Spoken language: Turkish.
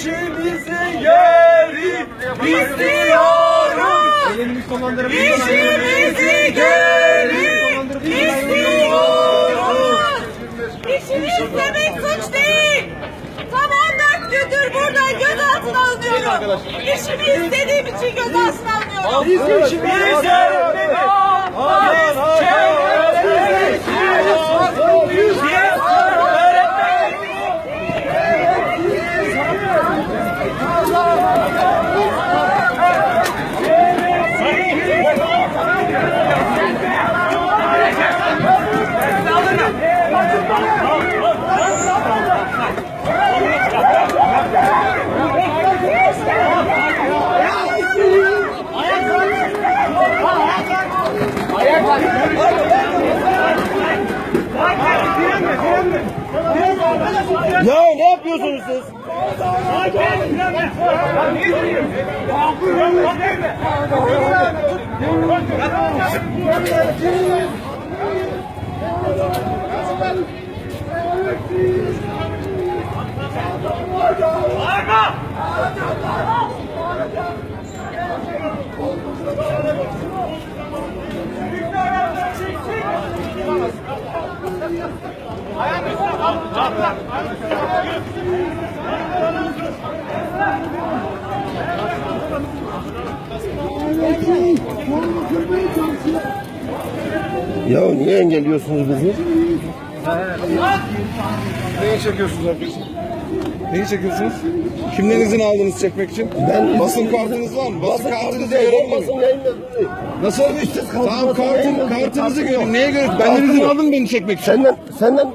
İşimizi geri istiyoruz. İşimizi geri istiyoruz. İşini istemek suç değil. Tam 14 gündür burada gözaltına alınıyorum. İşimi istediğim için gözaltına alınıyorum. Bizim الله. Ya ne yapıyorsunuz siz? Ya niye engelliyorsunuz bizi? Neyi çekiyorsunuz arkadaşlar? Neyi çekiyorsunuz? Kimden izin aldınız çekmek için? Ben basın kartınız var mı? Basın verelim mi? basın. Nasıl? Üstsiz Tamam kalkmasın, kartın, kartınızı Kartı görün. Neye göre? Benden izin aldın beni çekmek için? Senden, senden,